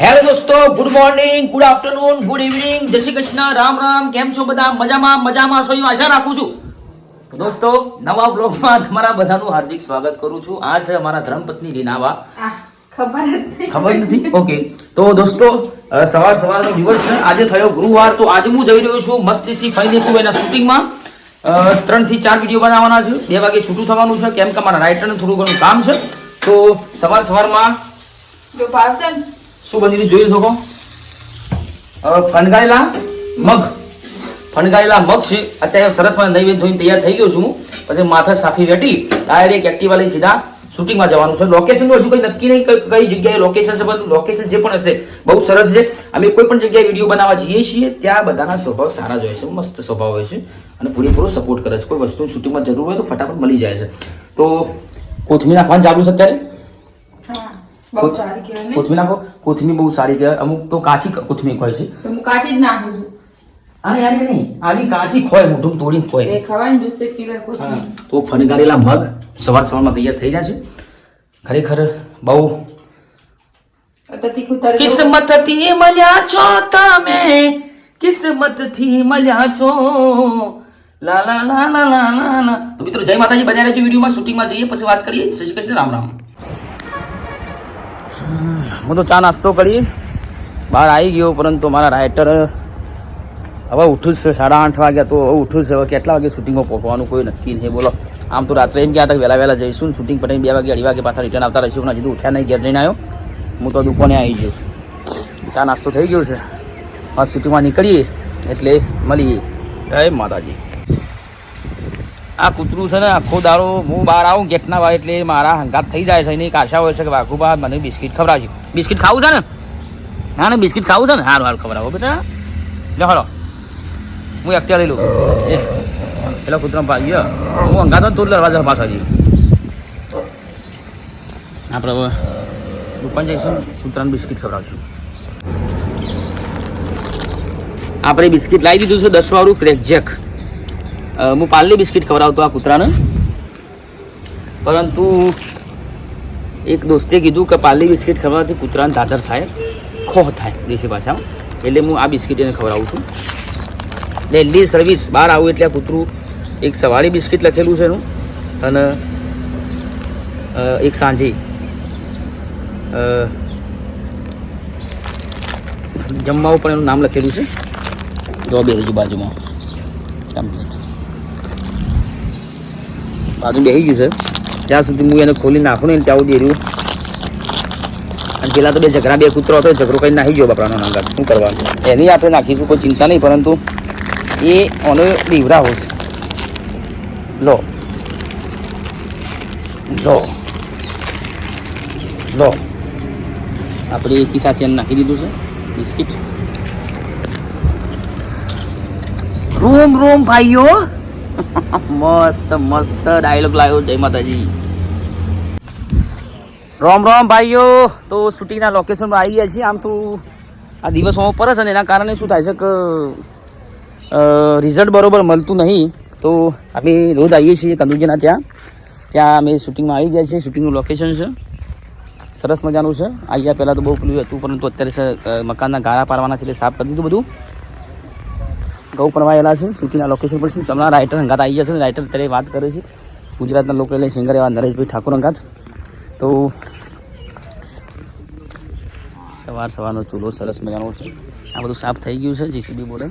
Hello દોસ્તો good morning good afternoon good evening. જય શ્રી કૃષ્ણ રામ રામ. કેમ છો બધા? મજામાં મજામાં છો. આશા રાખું છું. દોસ્તો નવા બ્લોગમાં તમારા બધાનું હાર્દિક સ્વાગત કરું છું. આ છે અમારા ધર્મપત્ની રીનાવા. ખબર ખબર નથી? ઓકે. તો દોસ્તો સવાર સવારનો દિવસ છે. આજે થયો ગુરુવાર. તો આજે હું જઈ રહ્યો છું મસ્તીસી ફરી દેશું એના શૂટિંગમાં. ત્રણથી ચાર વીડિયો બનાવવાના છે. બે વાગે છૂટું થવાનું છે. કેમ કે મારા રાઇટરનું થોડું ઘણું કામ છે. તો સવાર સવારમાં જો ભાવશે ને શું બની જોઈ શકો. અ, ફણગાયેલા મગ. ફણગાયેલા મગ છે. અત્યારે સરસ મને નૈવેદ્ય ધોઈને તૈયાર થઈ ગયો છું પછી માથા સાફી વેટી ડાયરેક્ટ એક્ટિવા લઈ સીધા શૂટિંગમાં જવાનું છે. લોકેશન હજુ કંઈ નક્કી નહીં કઈ જગ્યાએ લોકેશન છે પણ લોકેશન જે પણ હશે બહુ સરસ છે. અમે કોઈ પણ જગ્યાએ વીડિયો બનાવવા જઈએ છીએ ત્યાં બધાના સ્વભાવ સારા જ હોય છે મસ્ત સ્વભાવ હોય છે. અને પૂરેપૂરો સપોર્ટ કરે છે. કોઈ વસ્તુ શૂટિંગમાં જરૂર હોય તો ફટાફટ મળી જાય છે. તો કોથમીર નાખવાનું ચાલુ છે અત્યારે? બહુ સારી કહેવાય કોથમીર નાખો. કોથમીર બહુ સારી કહેવાય. અમુક તો કાચી કોથમીર હોય છે. તો હું કાચી જ નાખું છું. અરે યાર નહીં. આવી કાચી ખોય મોઢું તોડીને ખોય. એ ખવાય પીવાય કોઈ તો ફણગારેલા મગ સવાર સવારમાં તૈયાર થઈ રહ્યા છે. ખરેખર બહુ કિસ્મતથી મળ્યા છો તમે. કિસ્મતથી મળ્યા છો. લા લા લા લા લા લા તો મિત્રો જય માતાજી. બન્યા રહેજો વિડીયોમાં. શૂટિંગમાં જઈએ પછી વાત કરીએ. શ્રી કૃષ્ણ. રામ રામ. હું તો ચા નાસ્તો કરી. બહાર આવી ગયો, પરંતુ મારા રાઇટર હવે ઉઠું છે, સાડા આઠ વાગ્યા તો હવે ઉઠું છે. હવે કેટલા વાગે શૂટિંગમાં પહોંચવાનું કોઈ નક્કી નહીં. બોલો, આમ તો રાત્રે એમ ગયા હતા વહેલા વહેલા જઈશું શૂટિંગ પટાઈને બે વાગે, અઢી વાગે પાછા રિટર્ન આવતા રહીશું. હજી તો ઉઠ્યા નહીં, ઘેર જઈને આવ્યો. હું તો દુકાને આવી ગયો. ચા નાસ્તો થઈ ગયો છે. હા શૂટિંગમાં નીકળીએ, એટલે મળીએ. જય માતાજી. આ કૂતરું છે ને આખો દારો હું બહાર આવું ગેટના બહાર એટલે મારા હંગાત થઈ જાય છે એની કાશા હોય છે કે વાઘુબા મને બિસ્કિટ ખવડાવશે બિસ્કિટ ખાવું છે ને? હા ને બિસ્કિટ ખાવું છે ને? હારું હારું ખવડાવો બેટા. લે હળો. હું એકટા લઈ લઉં. એ પેલા કૂતરા ગયો. હું હંગાત તો દરવાજા પાછા જઈ આપણે હવે દુકાન જઈશું કૂતરાને બિસ્કિટ ખવડાવશું. આપણે બિસ્કિટ લાવી દીધું છે દસ વાળું ક્રેક જેક અ, હું પાર્લી બિસ્કિટ ખવડાવતો આ કૂતરાને. પરંતુ એક દોસ્તે કીધું કે પાર્લી બિસ્કિટ ખવડાવવાથી કૂતરાને દાદર થાય, ખોહ થાય દેશી ભાષામાં. એટલે હું આ બિસ્કિટ એને ખવડાવું છું. ડેલી સર્વિસ બહાર આવું એટલે આ કૂતરું એક સવારે બિસ્કિટ લખેલું છે એનું અને એક સાંજે જમવાનું જમવા ઉપર એનું નામ લખેલું છે. જો બે બાજુમાં. બાજુ બેસી ગયું છે. ત્યાં સુધી હું એને ખોલી નાખું ને ત્યાં સુધી રહ્યું અને પેલા તો બે ઝઘડા, બે કૂતરો હતો ઝઘડો કઈ નાખી ગયો બાપરાનો નાંગા શું કરવાનું એની આપણે નાખીશું, કોઈ ચિંતા નહીં, પરંતુ એ ઓનો દીવરા હોય લો. લો. લો. આપણે એકી સાથે નાખી દીધું છે, બિસ્કિટ. રોમ રોમ, ભાઈઓ. મસ્ત મસ્ત ડાયલોગ લાવ્યો જય માતાજી. રોમ રોમ ભાઈઓ, તો શૂટિંગના લોકેશનમાં આવી ગયા છીએ. આમ તો આ દિવસોમાં પર છે ને એના કારણે શું થાય છે કે રિઝલ્ટ બરોબર મળતું નહીં. તો અમે રોજ આવીએ છીએ કંદુજીના ત્યાં. ત્યાં અમે શૂટિંગમાં આવી ગયા છીએ. શૂટિંગનું લોકેશન છે. સરસ મજાનું છે. અહીંયા પહેલાં તો બહુ પેલું હતું, પરંતુ અત્યારે મકાનના ગાળા પાડવાના છે એટલે સાફ કરી દીધું બધું. ઘઉં પણ વાયેલા છે. શૂટિંગના લોકેશન પર છે. હમણાં રાઇટર હંગાત આવી જશે. રાઇટર અત્યારે વાત કરે છે. ગુજરાતના લોકો એટલે સિંગર એવા નરેશભાઈ ઠાકોર હંગાત. તો સવાર સવારનો ચૂલો સરસ મજાનો છે. આ બધું સાફ થઈ ગયું છે. JCB board.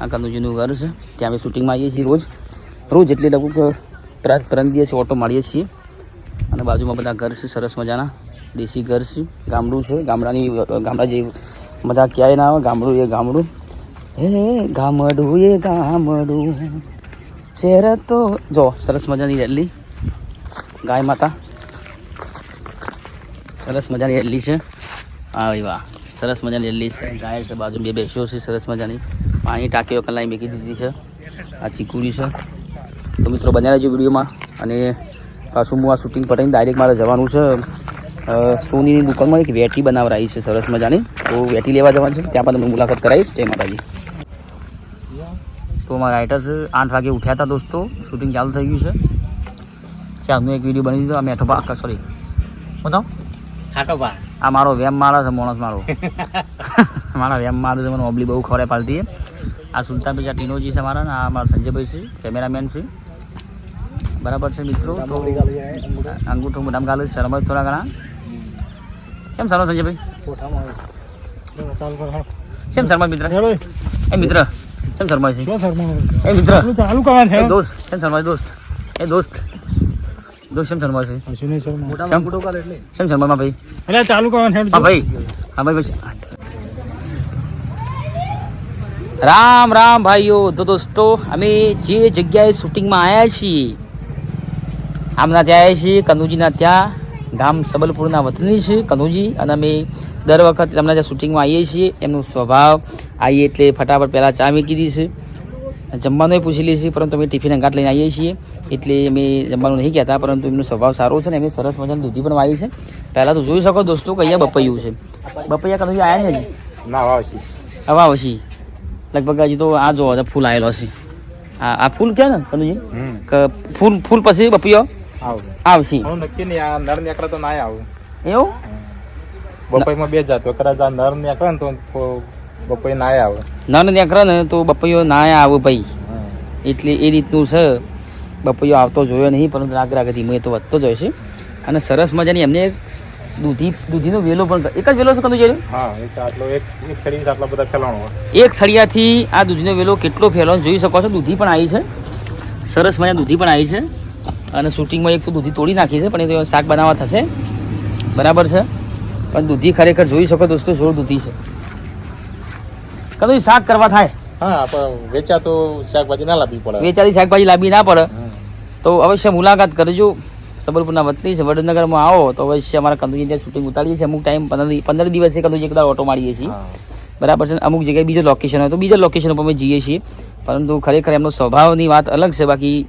આ કંદુજીનું ઘર છે. ત્યાં અમે શૂટિંગમાં આવીએ છીએ રોજ. રોજ એટલે લગભગ ત્રણ ત્રણ દિવસે ઓટો મારીએ છીએ. અને બાજુમાં બધા ઘર છે, સરસ મજાના. દેશી ઘર છે. ગામડું છે. ગામડાની ગામડા જે મજા ક્યાંય ના આવે. ગામડું એ ગામડું. હે ગામડું, એ ગામડું. શહેર તો જો, સરસ મજાની રેલી. ગાય માતા. સરસ મજાની રેલી છે. હા ભાઈ વાહ, સરસ મજાની રેલી છે. ગાય છે, બાજુ બે બેસ્યો છે, સરસ મજાની. પાણી ટાંકીઓ કલાઈ મેકી દીધી છે. આ ચીકુડી છે. તો મિત્રો, બન્યા રહેજો વિડીયોમાં. અને પાછું હું આ શૂટિંગ પટાઈને ડાયરેક્ટ મારે જવાનું છે. સોનીની દુકાનમાં એક વેટી બનાવરાઈ છે, સરસ મજાની. તો વેટી લેવા જવાનું છે. ત્યાં પણ તમને મુલાકાત કરાવીશ. જય માતાજી. તો મારા રાઇટર્સ આઠ વાગે ઉઠ્યા હતા દોસ્તો. શૂટિંગ ચાલુ થઈ ગયું છે. ચાલનું એક વીડિયો બની દીધો આ મેઠો પાક સોરી બતાવો ખાટો બા આ મારો વેમ મારે છે માણસ મારો. મારા વેમ મારે છે મને ઓબલી બહુ ખવડે પાલતી. આ સુલતાન બીજા ટીનોજી છે મારા ને આ મારા સંજયભાઈ છે કેમેરામેન છે. બરાબર છે મિત્રો તો અંગૂઠો. ગાલું છે શરમ થોડા ઘણા. કેમ શરમ સંજયભાઈ? કેમ શરમ મિત્ર? એ મિત્ર. કેમ શરમ છે? એ મિત્ર ચાલુ કરવા એ દોસ્ત કેમ શરમ દોસ્ત? એ દોસ્ત દોસ્ત કેમ શરમ છે? કેમ? કેમ શરમ ભાઈ? એટલે ચાલુ કરવા હા ભાઈ. હા ભાઈ પછી. રામ રામ ભાઈઓ. તો દોસ્તો અમે જે જગ્યાએ શૂટિંગમાં આવ્યા છીએ આમના ત્યાં આવ્યા છીએ કનુજીના ત્યાં. ગામ સબલપુરના વતની છે કનુજી. અને અમે દર વખત એમના ત્યાં શૂટિંગમાં આવીએ છીએ એમનો સ્વભાવ આવીએ એટલે ફટાફટ પહેલાં ચા મૂકી દી છે. જમવાનું પૂછી લઈએ છીએ પરંતુ અમે ટિફિન અંગાટ લઈને આવીએ છીએ. એટલે અમે જમવાનું નહીં કહેતા પરંતુ એમનો સ્વભાવ સારો છે ને એમની સરસ મજાની દૂધી પણ વાવી છે. પહેલાં તો જોઈ શકો દોસ્તો કે અહીંયા બપૈયું છે. બપૈયા કનુજી આવ્યા હજી? ના વાવશી હવે આવશે લગભગ હજી તો આ જો ફૂલ આવેલો છે. આ આ ફૂલ કે ને કનુજી? ફૂલ ફૂલ પછી બપૈયો? આવ આવશે. હું નક્કી નહીં આ નર નીકળે તો ના આવું. એવું? બપોઈમાં બે જાતો કદાચ આ નર નીકળે ને તો બપોઈ ના આવે. નન નીકળે ને તો બપૈયો ના આવે ભાઈ. એટલે એ રીતનું છે. બપૈયો આવતો જોયો નહીં પરંતુ રાગ રાગ ધીમે તો વધતો જ હોય છે. અને સરસ મજાની એમને એક દૂધી દૂધીનો વેલો પણ એક જ વેલો છે કંદુ જોયું હા એક આટલો એક એક આટલા બધા ફેલાણો એક થળિયાથી આ દૂધીનો વેલો કેટલો ફેલો જોઈ શકો છો દૂધી પણ આવી છે. સરસ મજા દૂધી પણ આવી છે. અને શૂટિંગમાં એક તો દૂધી તોડી નાખી છે પણ એ શાક બનાવવા થશે. બરાબર છે? પણ દૂધી ખરેખર જોઈ શકો દોસ્તો જોર દૂધી છે. કદું શાક કરવા થાય. હા પણ વેચા તો શાકભાજી ના લાવવી પડે. વેચાતી શાકભાજી લાંબી ના પડે. તો અવશ્ય મુલાકાત કરજો. સબલપુરના વતની છે વડનગરમાં આવો તો અવશ્ય અમારા કંદુજી ત્યાં શૂટિંગ ઉતારીએ છીએ. અમુક ટાઈમ પંદર પંદર દિવસે કંદુજી એકદા ઓટો મારીએ છીએ. બરાબર છે? અમુક જગ્યાએ બીજો લોકેશન હોય તો બીજા લોકેશન ઉપર અમે જઈએ છીએ. પરંતુ ખરેખર એમનો સ્વભાવની વાત અલગ છે. બાકી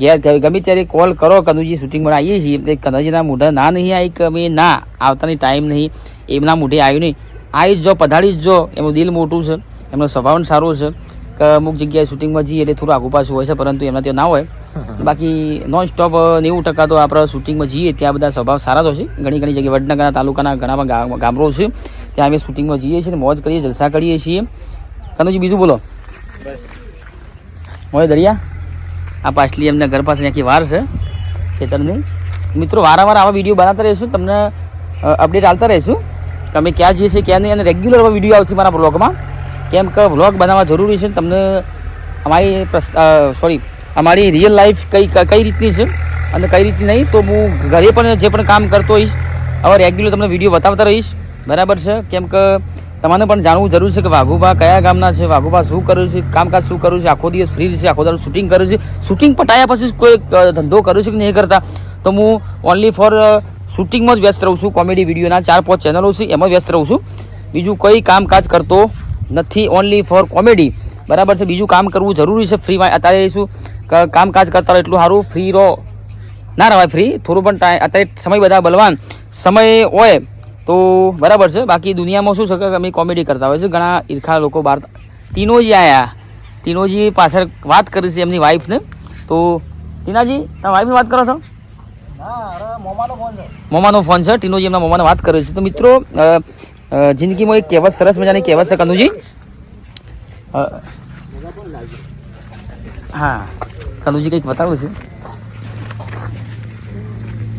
ઘેર ગમે ત્યારે કોલ કરો કનુજી શૂટિંગમાં આવીએ છીએ. કનુજીના મોઢા ના નહીં આવી કે અમે ના. આવતાની ટાઈમ નહીં. એમના મોઢે આવ્યું નહીં. આવી જ જો પધારી જ જો. એમનું દિલ મોટું છે. એમનો સ્વભાવ પણ સારો છે. કે અમુક જગ્યાએ શૂટિંગમાં જઈએ એટલે થોડું આગુ પાછું હોય છે પરંતુ એમના ત્યાં ના હોય. બાકી નોન સ્ટોપ નેવું ટકા તો આપણે શૂટિંગમાં જઈએ ત્યાં બધા સ્વભાવ સારા જ હોય છે. ઘણી ઘણી જગ્યાએ વડનગરના તાલુકાના ઘણા બધા ગામડો છે. ત્યાં અમે શૂટિંગમાં જઈએ છીએ મોજ કરીએ જલસા કરીએ છીએ. કનુજી બીજું બોલો. બસ. મોય દરિયા? આ પાછલી એમના ઘર પાસે આખી વાર છે, ખેતરની. મિત્રો, વારંવાર આવા વીડિયો બનાવતા રહીશું. તમને અપડેટ આપતા રહીશું કે અમે ક્યાં જઈએ છીએ, ક્યાં નહીં, અને રેગ્યુલર વીડિયો આવશે મારા બ્લોગમાં કેમ કે બ્લોગ બનાવવા જરૂરી છે તમને અમારી સોરી અમારી રિયલ લાઈફ કઈ કઈ રીતની છે અને કઈ રીતની નહીં, તો હું ઘરે પણ જે પણ કામ કરતો હોઈશ હવે રેગ્યુલર તમને વીડિયો બતાવતા રહીશ. બરાબર છે? કેમ કે તમારે પણ જાણવું જરૂર છે કે વાઘુબા કયા ગામના છે? વાઘુબા શું કર્યું છે? કામકાજ શું કર્યું છે? આખો દિવસ ફ્રી છે, આખો દાડો શૂટિંગ કર્યું છે. શૂટિંગ પટાયા પછી કોઈ ધંધો કર્યો છે કે નહીં કરતા? તો હું ઓનલી ફોર શૂટિંગમાં જ વ્યસ્ત રહું છું કોમેડી વિડીયોના ચાર, પાંચ ચેનલો છે, એમાં વ્યસ્ત રહું છું. બીજું કંઈ કામકાજ કરતો નથી ઓનલી ફોર કોમેડી બરાબર છે? બીજું કામ કરવું જરૂરી છે ફ્રીમાં અત્યારે શું કામકાજ કરતા રહો એટલું સારું ફ્રી રહો. ના રહેવાય ફ્રી થોડું પણ ટાઈમ અત્યારે સમય બધા બલવાન. સમય હોય તો બરાબર છે. બાકી દુનિયામાં શું છે કે અમે કોમેડી કરતા હોય છે. ઘણા ઈર્ખા લોકો બહાર ટીનોજી આવ્યા ટીનોજી પાછળ વાત કરી છે એમની વાઈફને તો ટીનાજી તમે વાઈફની વાત કરો છો? મોમાનો ફોન છે. ટીનોજી એમના મોમાને વાત કરે છે. તો મિત્રો જિંદગીમાં એક કહેવત સરસ મજાની કહેવત છે કનુજી. હા. કનુજી કંઈક બતાવું છે.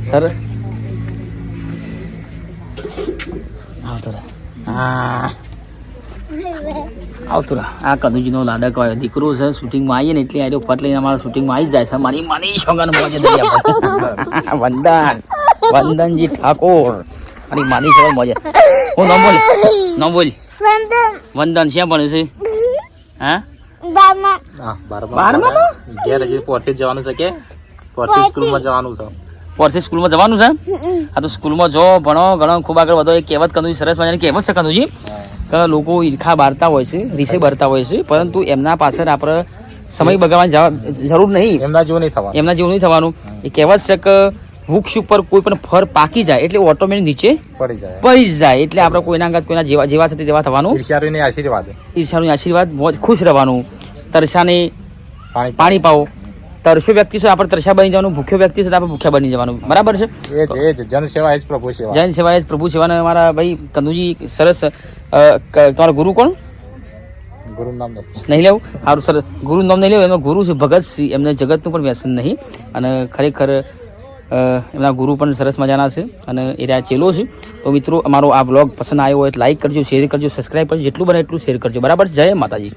સરસ. આવતો હા. આવતો આ કનુજીનો લાડક હોય દીકરો છે શૂટિંગમાં આવીએ ને એટલે આર્યો ફટ લઈને અમારા શૂટિંગમાં આવી જ જાય છે. મારી માની છોગન મોજે દરિયા વંદન. વંદનજી ઠાકોર. મારી માની છોગન મોજે. હું ન બોલ? ન બોલ. વંદન. શ્યાં ભણ્યું છે? હા? બારમા. બારમા? ઘેર હજી જ જવાનું છે કે? પોરથી સ્કૂલમાં જવાનું છે. વર્ષે સ્કૂલમાં જવાનું છે? આ તો સ્કૂલમાં જો ભણો ઘણો ખૂબ આગળ વધો એ કહેવત કનુજી સરસ મજાની કહેવત છે કનુજી કે લોકો ઈર્ખા બારતા હોય છે રીસે બારતા હોય છે પરંતુ એમના પાછળ આપણે સમય બગાડવાની જવા- જરૂર નહીં. એમના જેવું નહીં થવાનું. એમના જેવું નહીં થવાનું. એ કહેવત છે કે વૃક્ષ ઉપર કોઈ પણ ફર પાકી જાય એટલે ઓટોમેટિક નીચે પડી જાય. પડી જાય એટલે આપણે કોઈના અંગત કોઈના જેવા જેવા થતી તેવા થવાનું ઈર્ષ્યારુની આશીર્વાદ. ઈર્ષાનું આશીર્વાદ ખુશ રહેવાનું. તરસાને પાણી પાણી પાવો તરસ્યો વ્યક્તિ છે આપણે તરસ્યા બની જવાનું ભૂખ્યો વ્યક્તિ છે તો આપણે ભૂખ્યા બની જવાનું. બરાબર છે? એ જ એ જ જન સેવા એ જ પ્રભુ સેવા. પ્રભુ સેવાના મારા ભાઈ કંદુજી સરસ તમારો ગુરુ કોણ? ગુરુ નામ નહીં લેવું? સારું સર ગુરુ નામ નહીં લેવું એમાં ગુરુ છે ભગત સિંહ એમને જગતનું પણ વ્યસન નહીં. અને ખરેખર એમના ગુરુ પણ સરસ મજાના છે અને એ રહ્યા ચેલો છે. તો મિત્રો અમારો આ વ્લોગ પસંદ આવ્યો હોય લાઈક કરજો શેર કરજો સબસ્ક્રાઈબ કરજો જેટલું બને એટલું શેર કરજો. બરાબર? જય માતાજી.